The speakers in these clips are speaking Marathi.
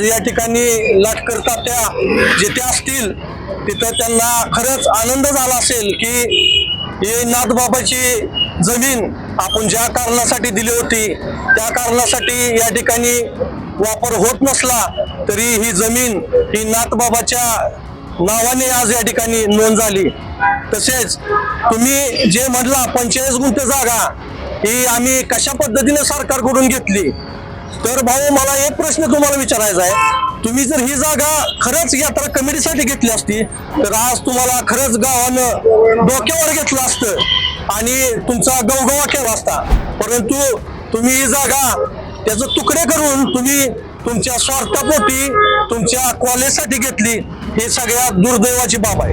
आज या ठिकाणी लाटकर त्या जिथे असतील तिथं त्यांना खरंच आनंद झाला असेल की हे नाथबाबाची जमीन आपण ज्या कारणासाठी दिली होती त्या कारणासाठी या ठिकाणी वापर होत नसला तरी ही जमीन ही नाथबाबाच्या नावाने आज या ठिकाणी नोंद झाली. तसेच तुम्ही जे म्हटला पंचेचाळीस गुंठ जागा ही आम्ही कशा पद्धतीने सरकारकडून घेतली? तर भाऊ मला एक प्रश्न तुम्हाला विचारायचा आहे. तुम्ही जर ही जागा खरंच यात्रा कमिटीसाठी घेतली असती तर आज तुम्हाला खरंच गावानं डोक्यावर घेतलं असतं आणि तुमचा गवगवा केला असता. परंतु तुम्ही ही जागा त्याचं तुकडे करून तुम्ही तुमच्या स्वार्थापोटी तुमच्या कॉलेजसाठी घेतली ही सगळ्यात दुर्दैवाची बाब आहे.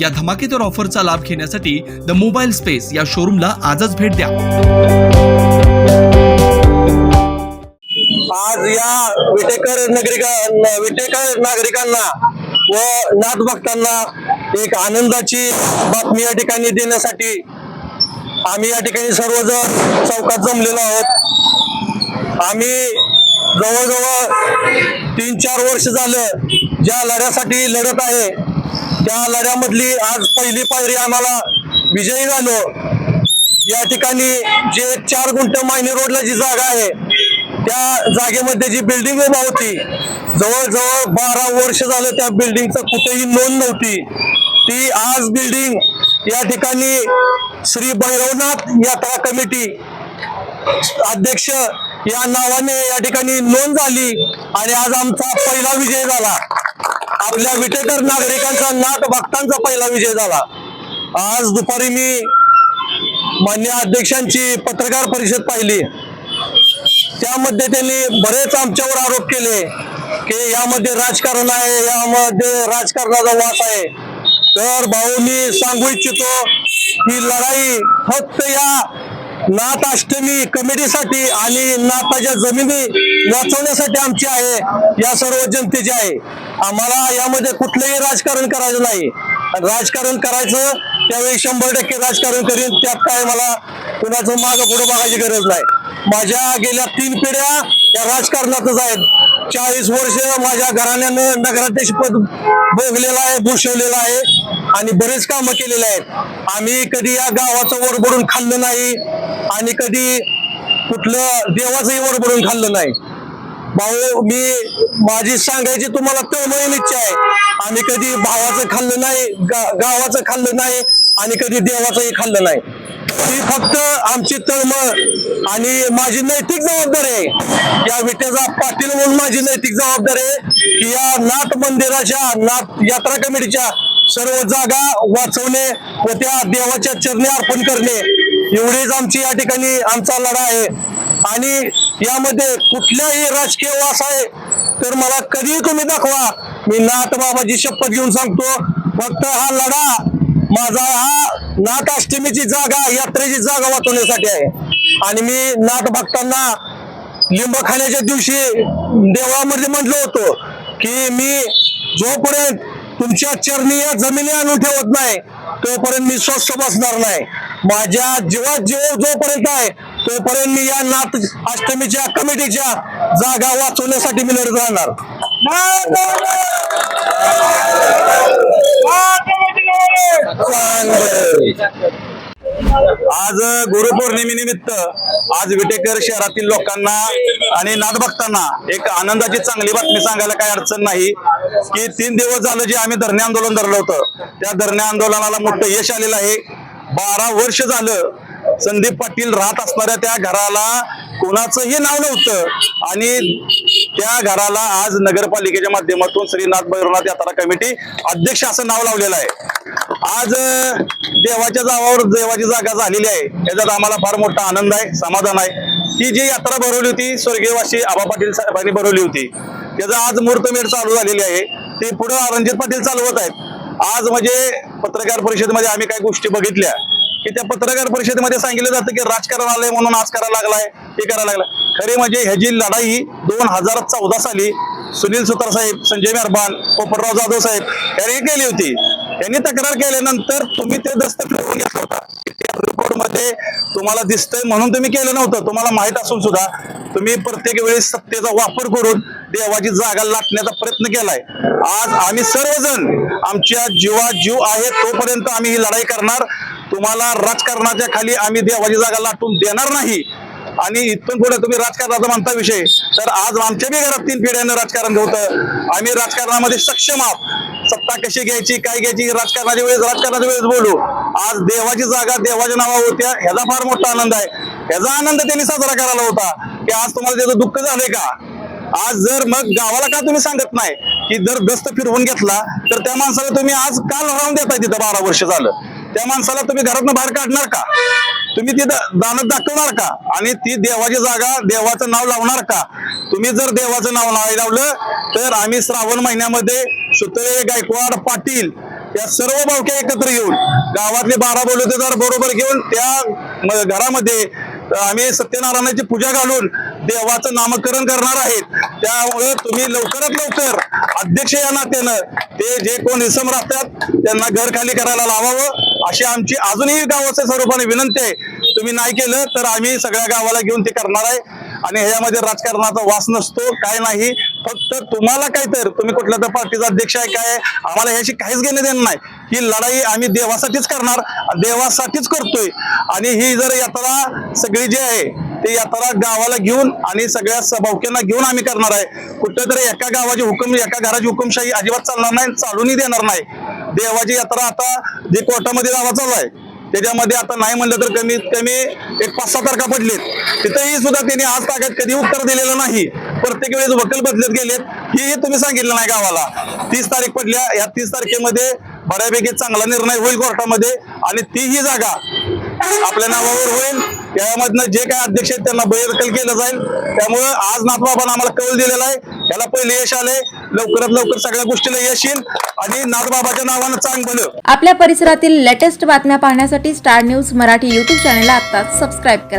या धमाकेदार ऑफरचा लाभ घेण्यासाठी द मोबाईल स्पेस या शोरूमला आजच भेट द्या. आज या विटेकर नागरिकांना विटेकर नागरिकांना व नाथ भक्तांना एक आनंदाची बातमी या ठिकाणी देण्यासाठी आम्ही या ठिकाणी सर्वजण चौकात जमलेलो आहोत. आम्ही जवळजवळ तीन चार वर्ष झालं ज्या लढ्यासाठी लढत आहे. त्या लढ्यामधली आज पहिली पायरी आम्हाला विजयी झालो. या ठिकाणी जे चार गुंट मायनी रोडला जी जागा आहे त्या जागेमध्ये जी बिल्डिंग उभा होती जवळजवळ बारा वर्ष झालं त्या बिल्डिंगचं कुठेही नोंद नव्हती. ती आज बिल्डिंग या ठिकाणी श्री भैरवनाथ यात्रा कमिटी अध्यक्ष या नावाने या ठिकाणी नोंद झाली आणि आज आमचा पहिला विजय झाला. आपल्या विटेकर नागरिकांचा नाट भक्तांचा पहिला विजय झाला. आज दुपारी मी मान्य अध्यक्षांची पत्रकार परिषद पाहिली. त्यामध्ये त्यांनी बरेच आमच्यावर आरोप केले की यामध्ये राजकारण आहे यामध्ये राजकारणाचा वास आहे. तर भाऊ मी सांगू इच्छितो ही लढाई फक्त या नाथ अष्टमी कमिटीसाठी आणि नाथाच्या जमिनी वाचवण्यासाठी आमची आहे. या सर्व जनतेची आहे. आम्हाला यामध्ये कुठलंही राजकारण करायचं नाही. राजकारण करायचं त्यावेळी शंभर टक्के राजकारण करीन त्यात काय मला कुणाचं मागं पुढे बघायची गरज नाही. माझ्या गेल्या तीन पिढ्या या राजकारणातच आहेत. चाळीस वर्ष माझ्या घराण्यानं नगराध्यक्ष पद भोगलेलं आहे भूषवलेलं आहे आणि बरेच कामं केलेले आहेत. आम्ही कधी या गावाचं वरबडून खाल्लं नाही. आणि कधी कुठलं देवाचंही वरभरून खाल्लं नाही. भाऊ मी माझी सांगायची तुम्हाला तळमळीन इच्छा आहे. आम्ही कधी भावाचं खाल्लं नाही गा- गावाचं खाल्लं नाही आणि कधी देवाचंही खाल्लं नाही. ती फक्त आमची तळमळ आणि माझी नैतिक जबाबदारी आहे. या विट्याचा पाटील म्हणून माझी नैतिक जबाबदारी आहे की या नाथ मंदिराच्या नाथ यात्रा कमिटीच्या सर्व जागा वाचवणे व त्या देवाच्या चरणी अर्पण करणे. एवढीच आमची या ठिकाणी आमचा लढा आहे. आणि यामध्ये कुठल्याही राजकीय वास आहे तर मला कधीही तुम्ही दाखवा. मी नाथ बाबाची शपथ घेऊन सांगतो फक्त हा लढा माझा हा नाथाष्टमीची जागा यात्रेची जागा वाचवण्यासाठी आहे. आणि मी नाथ भक्तांना लिंबखाण्याच्या दिवशी देवळामध्ये म्हटलं होतो की मी जोपर्यंत तुमच्या चरणी या जमिनी आणून ठेवत नाही तोपर्यंत मी स्वस्थ बसणार नाही. माझ्या जीवात जीव जोपर्यंत आहे तोपर्यंत मी या नाथ अष्टमीच्या कमिटीच्या जागा वाचवण्यासाठी मी लढत राहणार. आज गुरुपौर्णिमेनिमित्त आज विटेकर शहरातील लोकांना आणि नादभक्तांना एक आनंदाची चांगली बातमी सांगायला काही अडचण नाही. की तीन दिवस झालं जे आम्ही धरणे आंदोलन धरलं होतं. त्या धरणे आंदोलनाला मोठं यश आलेलं आहे. बारा वर्ष झालं संदीप पाटील राहत असणाऱ्या त्या घराला कोणाचंही नाव नव्हतं. आणि त्या घराला आज नगरपालिकेच्या माध्यमातून श्रीनाथ भैरवनाथ यात्रा कमिटी अध्यक्ष असं नाव लावलेलं आहे. आज देवाच्या जावावर देवाची जागा झालेली आहे. याच्यात आम्हाला फार मोठा आनंद आहे समाधान आहे. ही जी यात्रा भरवली होती स्वर्गीयवासी आबा पाटील साहेबांनी भरवली होती. त्याचा आज मुहूर्तमेढ चालू झालेली आहे. ती पुढे रणजित पाटील चालवत आहेत. आज म्हणजे पत्रकार परिषदेमध्ये आम्ही काही गोष्टी बघितल्या. की त्या पत्रकार परिषदेमध्ये सांगितलं जातं की राजकारण आलंय म्हणून आज करायला लागलाय हे करायला लागलाय. खरे म्हणजे ह्याची लढाई दोन हजार चौदा साली सुनील सुतार साहेब संजय मेहरबान पोपटराव जाधव साहेब यांनी केली होती. यांनी तक्रार केल्यानंतर तुम्ही ते दस्त फिरवून घेतला होता. रिपोर्टमध्ये तुम्हाला दिसतंय म्हणून तुम्ही केलं नव्हतं. तुम्हाला माहीत असून सुद्धा तुम्ही प्रत्येक वेळेस सत्तेचा वापर करून देवाची जागा लाटण्याचा प्रयत्न केलाय. आज आम्ही सर्वजण आमच्या जीवा जीव आहे तोपर्यंत आम्ही ही लढाई करणार. तुम्हाला राजकारणाच्या खाली आम्ही देवाची जागा लाटून देणार नाही. आणि इथून पुढे तुम्ही राजकारणाचा म्हणता विषय. तर आज आमच्या बी घरात तीन पिढ्यानं राजकारण होतं. आम्ही राजकारणामध्ये सक्षम आहोत. सत्ता कशी घ्यायची काय घ्यायची राजकारणाच्या वेळेस राजकारणाच्या वेळेस बोलू. आज देवाची जागा देवाच्या नावावर होत्या. ह्याचा फार मोठा आनंद आहे. ह्याचा आनंद त्यांनी साजरा करायला होता. की आज तुम्हाला त्याचं दुःख झालंय का? आज जर मग गावाला का तुम्ही सांगत नाही? की जर दस्त फिरवून घेतला तर त्या माणसाला तुम्ही आज काल राहून देताय तिथं बारा वर्ष झालं? त्या माणसाला तुम्ही घरातून बाहेर काढणार का? तुम्ही ती दा- दानत दाखवणार का? आणि ती देवाची जागा देवाचं नाव लावणार का? तुम्ही जर देवाचं नाव नाही लावलं तर आम्ही श्रावण महिन्यामध्ये सुतळे गायकवाड पाटील या सर्व भावक्या एकत्र येऊन गावातले बारा बोलवतेदार बरोबर घेऊन त्या घरामध्ये आम्ही सत्यनारायणाची पूजा घालून देवाचं नामकरण करणार आहेत. त्यामुळे तुम्ही लवकरात लवकर अध्यक्ष या नात्यानं ते जे कोण इसम राहतात त्यांना घर खाली करायला लावावं. अशी आमची अजूनही गावाच्या स्वरूपाने विनंती आहे. तुम्ही नाही केलं तर आम्ही सगळ्या गावाला घेऊन ते करणार आहे. आणि ह्याच्यामध्ये राजकारणाचा वास नसतो काय नाही. फक्त तुम्हाला काय तर तुम्ही कुठल्या तर पार्टीचा अध्यक्ष आहे काय आम्हाला ह्याशी काहीच घेणं देणं नाही. ही लढाई आम्ही देवासाठीच करणार देवासाठीच करतोय. आणि ही जर यात्रा सगळी जी आहे ती यात्रा गावाला घेऊन आणि सगळ्या सभावक्यांना घेऊन आम्ही करणार आहे. कुठेतरी एका गावाची हुकुम एका घराची हुकुमशाही अजिबात चालणार नाही चालूनही देणार नाही. देवाची यात्रा आता जी कोर्टामध्ये दावा चालू आहे त्याच्यामध्ये आता नाही म्हणलं तर कमीत कमी एक पाच सहा तारखा पडलेत. तिथेही सुद्धा त्यांनी आज ताकद कधी उत्तर दिलेलं नाही. प्रत्येक वेळेस वकील बदलत गेलेत. हेही तुम्ही सांगितलं नाही गावाला. तीस तारीख पडल्या या तीस तारखेमध्ये बऱ्यापैकी चांगला निर्णय होईल कोर्टामध्ये आणि तीही जागा आपल्या नावावर होईल. यामधनं जे काय अध्यक्ष आहेत त्यांना बहिरकल केलं जाईल. त्यामुळं आज नाथबाबांना आम्हाला कौल दिलेला आहे. याला पहिले यश आले लवकरात लवकर सगळ्या गोष्टीला यश येईल आणि नाथबाबाच्या नावानं चांग भलं आपल्या परिसरातील लेटेस्ट बातम्या पाहण्यासाठी स्टार न्यूज मराठी यूट्यूब चॅनलला आता सबस्क्राईब करा.